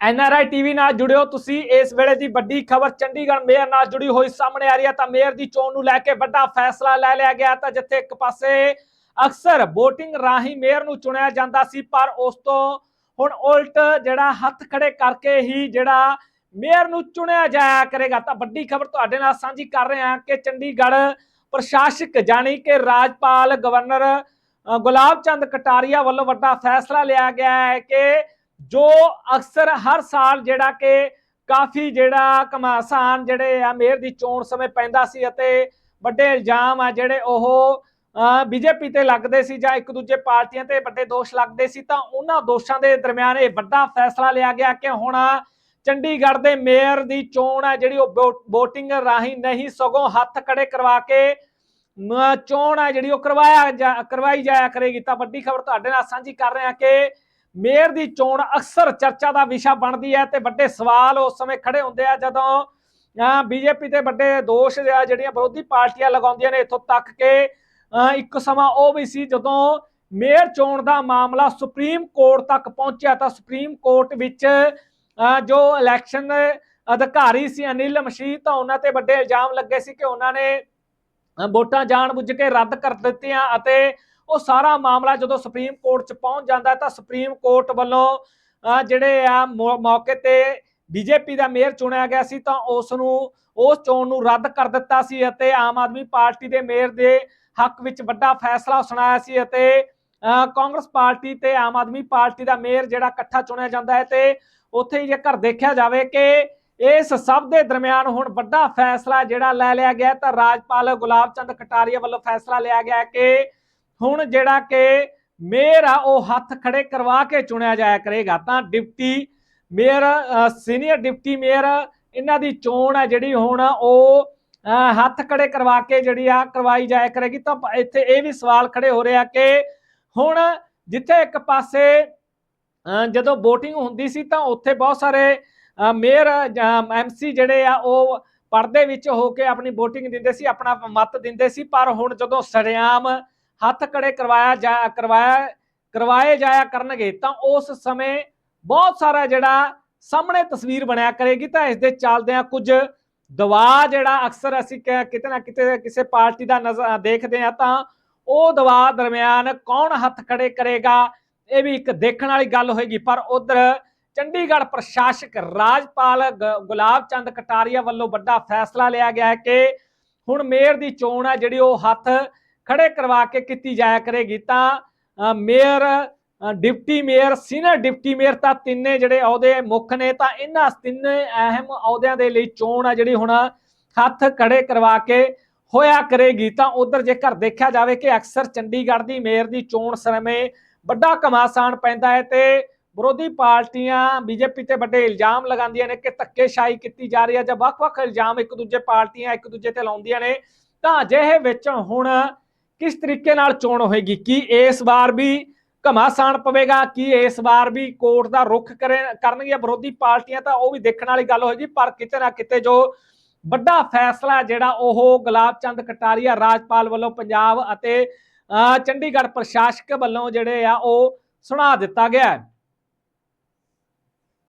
NRI TV ਨਾਲ ਜੁੜਿਓ। ਤੁਸੀਂ ਇਸ ਵੇਲੇ ਦੀ ਵੱਡੀ ਖਬਰ ਚੰਡੀਗੜ੍ਹ ਮੇਅਰ ਨਾਲ ਜੁੜੀ ਹੋਈ ਸਾਹਮਣੇ ਆ ਰਹੀ ਹੈ। ਤਾਂ ਮੇਅਰ ਦੀ ਚੋਣ ਨੂੰ ਲੈ ਕੇ ਵੱਡਾ ਫੈਸਲਾ ਲੈ ਲਿਆ ਗਿਆ। ਤਾਂ ਜਿੱਥੇ ਇੱਕ ਪਾਸੇ ਅਕਸਰ VOTING ਰਾਹੀਂ ਮੇਅਰ ਨੂੰ ਚੁਣਿਆ ਜਾਂਦਾ ਸੀ, ਪਰ ਉਸ ਤੋਂ ਹੁਣ ਉਲਟ ਜਿਹੜਾ ਹੱਥ ਖੜੇ ਕਰਕੇ ਹੀ ਜਿਹੜਾ ਮੇਅਰ ਨੂੰ ਚੁਣਿਆ ਜਾਇਆ ਕਰੇਗਾ। ਤਾਂ ਵੱਡੀ ਖਬਰ ਤੁਹਾਡੇ ਨਾਲ ਸਾਂਝੀ ਕਰ ਰਹੇ ਹਾਂ ਕਿ ਚੰਡੀਗੜ੍ਹ ਪ੍ਰਸ਼ਾਸਕ ਜਾਣੀ ਕਿ ਰਾਜਪਾਲ ਗਵਰਨਰ ਗੁਲਾਬ ਚੰਦ ਕਟਾਰੀਆ ਵੱਲੋਂ ਵੱਡਾ ਫੈਸਲਾ ਲਿਆ ਗਿਆ ਹੈ ਕਿ ਜੋ ਅਕਸਰ ਹਰ ਸਾਲ ਜਿਹੜਾ ਕਿ ਕਾਫੀ ਜਿਹੜਾ ਘਮਾਸਾਨ ਜਿਹੜੇ ਆ, ਮੇਅਰ ਦੀ ਚੋਣ ਸਮੇਂ ਪੈਂਦਾ ਸੀ ਅਤੇ ਵੱਡੇ ਇਲਜ਼ਾਮ ਆ ਜਿਹੜੇ ਉਹ ਬੀਜੇਪੀ ਤੇ ਲੱਗਦੇ ਸੀ ਜਾਂ ਇੱਕ ਦੂਜੇ ਪਾਰਟੀਆਂ ਤੇ ਵੱਡੇ ਦੋਸ਼ ਲੱਗਦੇ ਸੀ, ਤਾਂ ਉਹਨਾਂ ਦੋਸ਼ਾਂ ਦੇ ਦਰਮਿਆਨ ਇਹ ਵੱਡਾ ਫੈਸਲਾ ਲਿਆ ਗਿਆ ਕਿ ਹੁਣ ਚੰਡੀਗੜ੍ਹ ਦੇ ਮੇਅਰ ਦੀ ਚੋਣ ਹੈ ਜਿਹੜੀ ਉਹ VOTING ਰਾਹੀਂ ਨਹੀਂ, ਸਗੋਂ ਹੱਥ ਖੜੇ ਕਰਵਾ ਕੇ ਚੋਣ ਹੈ ਜਿਹੜੀ ਉਹ ਕਰਵਾਇਆ ਜਾ- ਕਰਵਾਈ ਜਾਇਆ ਕਰੇਗੀ। ਤਾਂ ਵੱਡੀ ਖਬਰ ਤੁਹਾਡੇ ਨਾਲ ਸਾਂਝੀ ਕਰ ਰਹੇ ਹਾਂ ਕਿ ਮੇਅਰ ਦੀ ਚੋਣ ਅਕਸਰ ਚਰਚਾ ਦਾ ਵਿਸ਼ਾ ਬਣਦੀ ਹੈ ਤੇ ਵੱਡੇ ਸਵਾਲ ਉਸ ਸਮੇਂ ਖੜੇ ਹੁੰਦੇ ਆ ਜਦੋਂ ਬੀਜੇਪੀ ਤੇ ਵੱਡੇ ਦੋਸ਼ ਜਿਹੜੀਆਂ ਵਿਰੋਧੀ ਪਾਰਟੀਆਂ ਲਗਾਉਂਦੀਆਂ ਨੇ ਇੱਥੋਂ ਤੱਕ ਕਿ ਇੱਕ ਸਮਾਂ ਉਹ ਵੀ ਸੀ ਜਦੋਂ ਮੇਅਰ ਚੋਣ ਦਾ ਮਾਮਲਾ ਸੁਪਰੀਮ ਕੋਰਟ ਤੱਕ ਪਹੁੰਚਿਆ ਤਾਂ ਸੁਪਰੀਮ ਕੋਰਟ ਵਿੱਚ, ਅਹ, ਜੋ ਇਲੈਕਸ਼ਨ ਅਧਿਕਾਰੀ ਸੀ ਅਨਿਲ ਮਸ਼ੀਦ ਤਾਂ ਉਹਨਾਂ ਤੇ ਵੱਡੇ ਇਲਜ਼ਾਮ ਲੱਗੇ ਸੀ ਕਿ ਉਹਨਾਂ ਨੇ, ਅਹ, ਵੋਟਾਂ ਜਾਣਬੁੱਝ ਕੇ ਰੱਦ ਕਰ ਦਿੱਤੀਆਂ ਅਤੇ ਉਹ ਸਾਰਾ ਮਾਮਲਾ ਜਦੋਂ ਸੁਪਰੀਮ ਕੋਰਟ 'ਚ ਪਹੁੰਚ ਜਾਂਦਾ ਤਾਂ ਸੁਪਰੀਮ ਕੋਰਟ ਵੱਲੋਂ ਜਿਹੜੇ ਆ ਮੌ- ਮੌਕੇ ਤੇ ਬੀਜੇਪੀ ਦਾ ਮੇਅਰ ਚੁਣਿਆ ਗਿਆ ਸੀ ਤਾਂ ਉਸ ਨੂੰ ਉਸ ਚੋਣ ਨੂੰ ਰੱਦ ਕਰ ਦਿੱਤਾ ਸੀ ਅਤੇ ਆਮ ਆਦਮੀ ਪਾਰਟੀ ਦੇ ਮੇਅਰ ਦੇ ਹੱਕ ਵਿੱਚ ਵੱਡਾ ਫੈਸਲਾ ਸੁਣਾਇਆ ਸੀ ਅਤੇ ਕਾਂਗਰਸ ਪਾਰਟੀ ਤੇ ਆਮ ਆਦਮੀ ਪਾਰਟੀ ਦਾ ਮੇਅਰ ਜਿਹੜਾ ਇਕੱਠਾ ਚੁਣਿਆ ਜਾਂਦਾ ਹੈ ਤੇ ਉੱਥੇ ਹੀ ਜੇਕਰ ਦੇਖਿਆ ਜਾਵੇ ਕਿ ਇਸ ਸਭ ਦੇ ਦਰਮਿਆਨ ਹੁਣ ਵੱਡਾ ਫੈਸਲਾ ਜਿਹੜਾ ਲੈ ਲਿਆ ਗਿਆ ਤਾਂ ਰਾਜਪਾਲ ਗੁਲਾਬ ਚੰਦ ਕਟਾਰੀਆ ਵੱਲੋਂ ਫੈਸਲਾ ਲਿਆ ਗਿਆ ਕਿ ਹੁਣ ਜਿਹੜਾ ਕਿ ਮੇਅਰ ਆ, ਉਹ ਹੱਥ ਖੜੇ ਕਰਵਾ ਕੇ ਚੁਣਿਆ ਜਾਇਆ ਕਰੇਗਾ। ਤਾਂ deputy mayor senior deputy mayor ਇਹਨਾਂ ਦੀ ਚੋਣ ਆ ਜਿਹੜੀ ਹੁਣ ਉਹ ਹੱਥ ਖੜੇ ਕਰਵਾ ਕੇ ਜਿਹੜੀ ਆ ਕਰਵਾਈ ਜਾਇਆ ਕਰੇਗੀ। ਤਾਂ ਇੱਥੇ ਇਹ ਵੀ ਸਵਾਲ ਖੜੇ ਹੋ ਰਿਹਾ ਕਿ ਹੁਣ ਜਿੱਥੇ ਇੱਕ ਪਾਸੇ ਅਹ ਜਦੋਂ VOTING ਹੁੰਦੀ ਸੀ ਤਾਂ ਉੱਥੇ ਬਹੁਤ ਸਾਰੇ ਅਹ ਮੇਅਰ ਐਮਸੀ ਜਿਹੜੇ ਆ ਉਹ ਪਰਦੇ ਵਿੱਚ ਹੋ ਕੇ ਆਪਣੀ VOTING ਦਿੰਦੇ ਸੀ, ਆਪਣਾ ਮਤ ਦਿੰਦੇ ਸੀ। ਪਰ ਹੁਣ ਜਦੋਂ ਸੜਿਆਮ ਹੱਥ ਖੜੇ ਕਰਵਾਇਆ ਜਾ, ਕਰਵਾਇਆ, ਕਰਵਾਏ ਜਾਇਆ ਕਰਨਗੇ, ਤਾਂ ਉਸ ਸਮੇਂ ਬਹੁਤ ਸਾਰਾ ਜਿਹੜਾ ਸਾਹਮਣੇ ਤਸਵੀਰ ਬਣਿਆ ਕਰੇਗੀ, ਤਾਂ ਇਸ ਦੇ ਚੱਲਦਿਆਂ ਕੁਝ ਦਬਾਅ ਜਿਹੜਾ ਅਕਸਰ ਅਸੀਂ ਕਿਤੇ ਨਾ ਕਿਤੇ ਕਿਸੇ ਪਾਰਟੀ ਦਾ ਨਜ਼ਰ ਦੇਖਦੇ ਆ ਤਾਂ ਉਹ ਦਬਾਅ ਦਰਮਿਆਨ ਕੌਣ ਹੱਥ ਖੜੇ ਕਰੇਗਾ, ਇਹ ਵੀ ਇੱਕ ਦੇਖਣ ਵਾਲੀ ਗੱਲ ਹੋਏਗੀ। ਪਰ ਉਧਰ ਚੰਡੀਗੜ੍ਹ ਪ੍ਰਸ਼ਾਸਕ ਰਾਜਪਾਲ ਗ- ਗੁਲਾਬ ਚੰਦ ਕਟਾਰੀਆ ਵੱਲੋਂ ਵੱਡਾ ਫੈਸਲਾ ਲਿਆ ਗਿਆ ਹੈ ਕਿ ਹੁਣ ਮੇਅਰ ਦੀ ਚੋਣ ਹੈ, ਜਿਹੜੀ ਉਹ ਹੱਥ ਖੜੇ ਕਰਵਾ ਕੇ ਕੀਤੀ ਜਾਇਆ ਕਰੇਗੀ, ਤਾਂ mayor deputy mayor, senior deputy mayor ਤਾਂ ਤਿੰਨੇ ਜਿਹੜੇ ਅਹੁਦੇ ਮੁੱਖ ਨੇ, ਤਾਂ ਇਹਨਾਂ ਤਿੰਨੇ ਅਹਿਮ ਅਹੁਦਿਆਂ ਦੇ ਲਈ ਚੋਣ ਆ ਜਿਹੜੀ ਹੁਣ ਹੱਥ ਖੜੇ ਕਰਵਾ ਕੇ ਹੋਇਆ ਕਰੇਗੀ। ਤਾਂ ਉਧਰ ਜੇਕਰ ਦੇਖਿਆ ਜਾਵੇ ਕਿ ਅਕਸਰ ਚੰਡੀਗੜ੍ਹ ਦੀ ਮੇਅਰ ਦੀ ਚੋਣ ਸਮੇਂ ਵੱਡਾ ਘਮਾਸਾਨ ਪੈਂਦਾ ਹੈ ਤੇ ਵਿਰੋਧੀ ਪਾਰਟੀਆਂ ਬੀਜੇਪੀ ਤੇ ਵੱਡੇ ਇਲਜ਼ਾਮ ਲਗਾਉਂਦੀਆਂ ਨੇ ਕਿ ਧੱਕੇਸ਼ਾਹੀ ਕੀਤੀ ਜਾ ਰਹੀ ਹੈ ਜਾਂ ਵੱਖ-ਵੱਖ ਇਲਜ਼ਾਮ ਇੱਕ ਦੂਜੇ ਪਾਰਟੀਆਂ ਇੱਕ ਦੂਜੇ ਤੇ ਲਾਉਂਦੀਆਂ ਨੇ। ਤਾਂ ਅਜਿਹੇ ਵਿੱਚ ਹੁਣ ਕਿਸ ਤਰੀਕੇ ਨਾਲ ਚੋਣ ਹੋਏਗੀ? ਕੀ ਇਸ ਵਾਰ ਵੀ ਘਮਾਸਾਨ ਪਵੇਗਾ? ਕੀ ਇਸ ਵਾਰ ਵੀ ਕੋਰਟ ਦਾ ਰੁਖ ਕਰੇ ਕਰਨਗੀਆਂ ਵਿਰੋਧੀ ਪਾਰਟੀਆਂ? ਤਾਂ ਉਹ ਵੀ ਦੇਖਣ ਵਾਲੀ ਗੱਲ ਹੋਏਗੀ ਪਰ ਕਿਤੇ ਨਾ ਕਿਤੇ ਜੋ ਵੱਡਾ ਫੈਸਲਾ ਜਿਹੜਾ ਉਹ ਗੁਲਾਬ ਚੰਦ ਕਟਾਰੀਆ ਰਾਜਪਾਲ ਵੱਲੋਂ ਪੰਜਾਬ ਅਤੇ ਅਹ, ਚੰਡੀਗੜ੍ਹ ਪ੍ਰਸ਼ਾਸਕ ਵੱਲੋਂ ਜਿਹੜੇ ਆ ਉਹ ਸੁਣਾ ਦਿੱਤਾ ਗਿਆ